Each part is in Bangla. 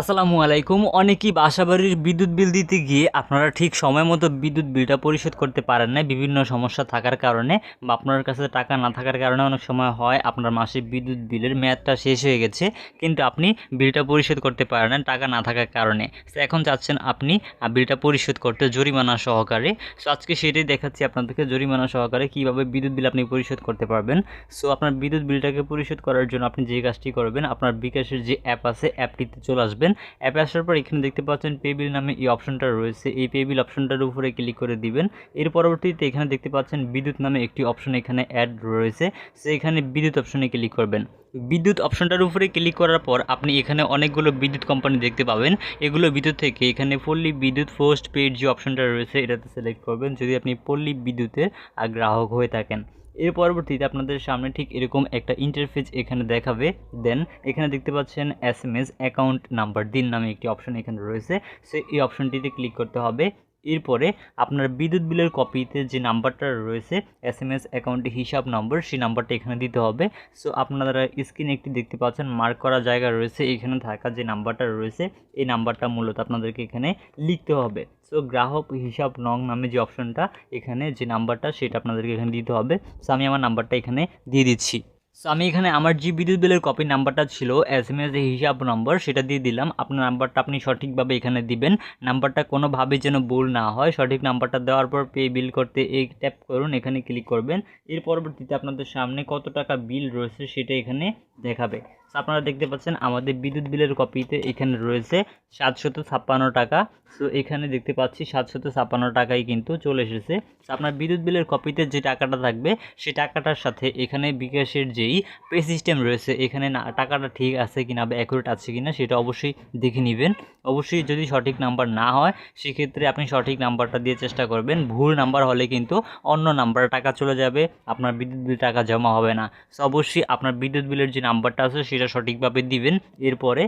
আসসালামু আলাইকুম। অনেকেই বাসাবাড়ির বিদ্যুৎ বিল দিতে গিয়ে আপনারা ঠিক সময় মতো বিদ্যুৎ বিলটা পরিশোধ করতে পারেন না বিভিন্ন সমস্যা থাকার কারণে বা আপনার কাছে টাকা না থাকার কারণে অনেক সময় হয় আপনার মাসিক বিদ্যুৎ বিলের মেয়াদটা শেষ হয়ে গেছে, কিন্তু আপনি বিলটা পরিশোধ করতে পারেন না টাকা না থাকার কারণে। এখন চাচ্ছেন আপনি বিলটা পরিশোধ করতে জরিমানা সহকারে। সো আজকে সেটাই দেখাচ্ছি আপনাদেরকে জরিমানা সহকারে কীভাবে বিদ্যুৎ বিল আপনি পরিশোধ করতে পারবেন। সো আপনার বিদ্যুৎ বিলটাকে পরিশোধ করার জন্য আপনি যে কাজটি করবেন, আপনার বিকাশের যে অ্যাপ আছে, অ্যাপটিতে চলে আসবেন। অ্যাপে আসার পর এখানে দেখতে পাচ্ছেন পে বিল নামে এই অপশনটা রয়েছে। এই পে বিল অপশনটার উপরে ক্লিক করে দিবেন। এর পরবর্তীতে এখানে দেখতে পাচ্ছেন বিদ্যুৎ নামে একটি অপশন এখানে অ্যাড রয়েছে। সো এখানে বিদ্যুৎ অপশনে ক্লিক করবেন। বিদ্যুৎ অপশনটার উপরে ক্লিক করার পর আপনি এখানে অনেকগুলো বিদ্যুৎ কোম্পানি দেখতে পাবেন। এগুলো বিদ্যুৎ থেকে এখানে পল্লী বিদ্যুৎ পোস্ট পেড যে অপশনটা রয়েছে, এটাতে সিলেক্ট করবেন। যদি আপনি পল্লী বিদ্যুতের গ্রাহক হয়ে থাকেন। এর পরবর্তীতে আপনাদের সামনে ঠিক এরকম একটা ইন্টারফেস এখানে দেখাবে। দেন এখানে দেখতে পাচ্ছেন S M S account number দিন নামে একটি অপশন এখানে রয়েছে। সে এই অপশনটিতে ক্লিক করতে হবে। এরপরে আপনার বিদ্যুৎ বিলের কপিতে যে নাম্বারটা রয়েছে এস এম এস অ্যাকাউন্টে হিসাব নম্বর সেই নাম্বারটা এখানে দিতে হবে। সো আপনারা স্ক্রিনে একটি দেখতে পাচ্ছেন মার্ক করা জায়গা রয়েছে, এখানে থাকা যে নাম্বারটা রয়েছে, এই নাম্বারটা মূলত আপনাদেরকে এখানে লিখতে হবে। সো গ্রাহক হিসাব নং নামে যে অপশনটা এখানে যে নাম্বারটা সেটা আপনাদেরকে এখানে দিতে হবে। সো আমি আমার নাম্বারটা এখানে দিয়ে দিচ্ছি। সো আমি এখানে আমার যে বিদ্যুৎ বিলের কপি নাম্বারটা ছিল এস এম এস হিসাব নম্বর সেটা দিয়ে দিলাম। আপনার নাম্বারটা আপনি সঠিকভাবে এখানে দিবেন। নাম্বারটা কোনোভাবে যেন ভুল না হয়, সঠিক নাম্বারটা দেওয়ার পর পে বিল করতে এই ট্যাপ করুন, এখানে ক্লিক করবেন। এর পরবর্তীতে আপনাদের সামনে কত টাকা বিল রয়েছে সেটা এখানে দেখাবে। আপনারা দেখতে পাচ্ছেন আমাদের বিদ্যুৎ বিলের কপিতে এখানে রয়েছে সাতশত ছাপ্পান্ন টাকা। সো এখানে দেখতে পাচ্ছি সাতশত ছাপ্পান্ন টাকাই কিন্তু চলে এসেছে। আপনার বিদ্যুৎ বিলের কপিতে যে টাকাটা থাকবে, সেই টাকাটার সাথে এখানে বিকাশের যেই পে সিস্টেম রয়েছে, এখানে না, টাকাটা ঠিক আছে কিনা বা অ্যাকুরেট আছে কিনা সেটা অবশ্যই দেখে নেবেন। অবশ্যই যদি সঠিক নাম্বার না হয়, সেক্ষেত্রে আপনি সঠিক নাম্বারটা দিয়ে চেষ্টা করবেন। ভুল নাম্বার হলে কিন্তু অন্য নাম্বারে টাকা চলে যাবে, আপনার বিদ্যুৎ বিল টাকা জমা হবে না। সো অবশ্যই আপনার বিদ্যুৎ বিলের যে নাম্বারটা আছে সেটা সঠিকভাবে দিবেন। এরপরে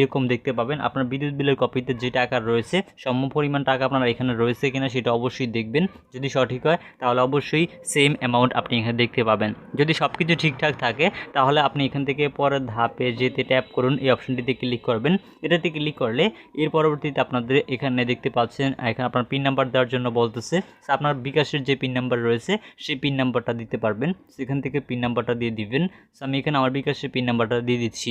এরকম দেখতে পাবেন আপনার বিদ্যুৎ বিলের কপিতে যে টাকা রয়েছে, সম পরিমাণ টাকা আপনার এখানে রয়েছে কিনা সেটা অবশ্যই দেখবেন। যদি সঠিক হয়, তাহলে অবশ্যই সেম অ্যামাউন্ট আপনি এখানে দেখতে পাবেন। যদি সব কিছু ঠিকঠাক থাকে, তাহলে আপনি এখান থেকে পরের ধাপে যেতে ট্যাপ করুন, এই অপশনটিতে ক্লিক করবেন। এটাতে ক্লিক করলে এর পরবর্তীতে আপনাদের এখানে দেখতে পাচ্ছেন, এখানে আপনার পিন নাম্বার দেওয়ার জন্য বলতেছে। আপনার বিকাশের যে পিন নাম্বার রয়েছে, সেই পিন নাম্বারটা দিতে পারবেন। সেখান থেকে পিন নাম্বারটা দিয়ে দিবেন। আমি এখানে আমার বিকাশের পিন নাম্বারটা দিয়ে দিচ্ছি।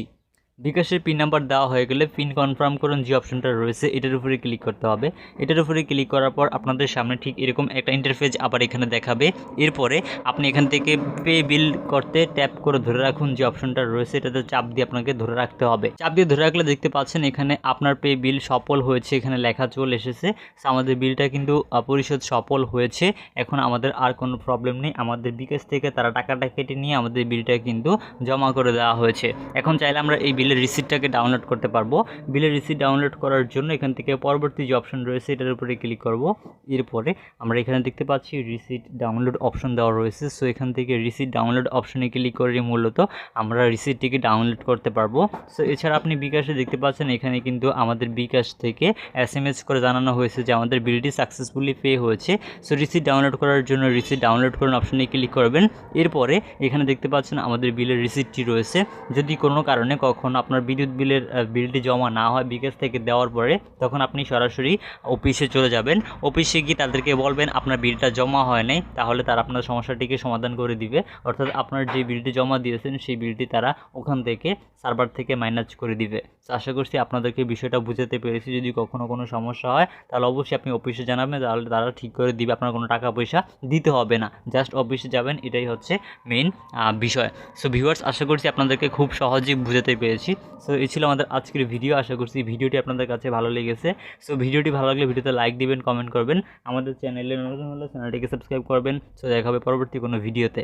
বিকাশের পিন নাম্বার দেওয়া হয়ে গেলে পিন কনফার্ম করুন যে অপশনটা রয়েছে, এটার উপরে ক্লিক করতে হবে। এটার উপরে ক্লিক করার পর আপনাদের সামনে ঠিক এরকম একটা ইন্টারফেস আবার এখানে দেখাবে। এরপরে আপনি এখান থেকে পে বিল করতে ট্যাপ করে ধরে রাখুন যে অপশনটা রয়েছে, এটাতে চাপ দিয়ে আপনাকে ধরে রাখতে হবে। চাপ দিয়ে ধরে রাখলে দেখতে পাচ্ছেন এখানে আপনার পে বিল সফল হয়েছে, এখানে লেখা চলে এসেছে। আমাদের বিলটা কিন্তু পরিশোধ সফল হয়েছে। এখন আমাদের আর কোনো প্রবলেম নেই। আমাদের বিকাশ থেকে তারা টাকাটা কেটে নিয়ে আমাদের বিলটা কিন্তু জমা করে দেওয়া হয়েছে। এখন চাইলে আমরা এই বিলের রিসিপ্টটাকে ডাউনলোড করতে পারব। বিলের রিসিপ্ট ডাউনলোড করার জন্য এখান থেকে পরবর্তী যে অপশন রয়েছে, এটার উপরে ক্লিক করব। এরপরে আমরা এখানে দেখতে পাচ্ছি রিসিপ্ট ডাউনলোড অপশন দেওয়া রয়েছে। সো এখান থেকে রিসিপ্ট ডাউনলোড অপশনে ক্লিক করে মূলত আমরা রিসিপ্টটিকে ডাউনলোড করতে পারব। সো এছাড়া আপনি বিকাশে দেখতে পাচ্ছেন, এখানে কিন্তু আমাদের বিকাশ থেকে এস করে জানানো হয়েছে যে আমাদের বিলটি সাকসেসফুলি পে হয়েছে। সো রিসিপ্ট ডাউনলোড করার জন্য রিসিপ্ট ডাউনলোড করুন অপশনে ক্লিক করবেন। এরপরে এখানে দেখতে পাচ্ছেন আমাদের বিলের রিসিপ্টটি রয়েছে। যদি কোনো কারণে কখনো আপনার বিদ্যুৎ বিলের বিলটি জমা না হয় বিকাশ থেকে দেওয়ার পরে, তখন আপনি সরাসরি অফিসে চলে যাবেন। অফিসে গিয়ে তাদেরকে বলবেন, আপনার বিলটা জমা হয় নাই। তাহলে তারা আপনার সমস্যাটিকে সমাধান করে দিবে। অর্থাৎ আপনার যে বিলটি জমা দিয়েছেন, সেই বিলটি তারা ওখান থেকে সার্ভার থেকে মাইনাস করে দিবে। আশা করছি আপনাদেরকে বিষয়টা বুঝাতে পেরেছি। যদি কখনো কোনো সমস্যা হয়, তাহলে অবশ্যই আপনি অফিসে জানাবেন, তাহলে তারা ঠিক করে দিবে, আপনার কোনো টাকা পয়সা দিতে হবে না। জাস্ট অফিসে যাবেন, এটাই হচ্ছে মেইন বিষয়। সো ভিউয়ার্স, আশা করছি আপনাদেরকে খুব সহজেই বুঝাতে পেরেছি। সো এই ছিল আমাদের আজকের ভিডিও আশা করছি ভিডিওটি আপনাদের কাছে ভালো লেগেছে। সো ভিডিওটি ভালো লাগলে ভিডিওতে লাইক দিবেন কমেন্ট করবেন। আমাদের চ্যানেলে নতুন হলে চ্যানেলটিকে সাবস্ক্রাইব করবেন। সো দেখা হবে পরবর্তী কোনো ভিডিওতে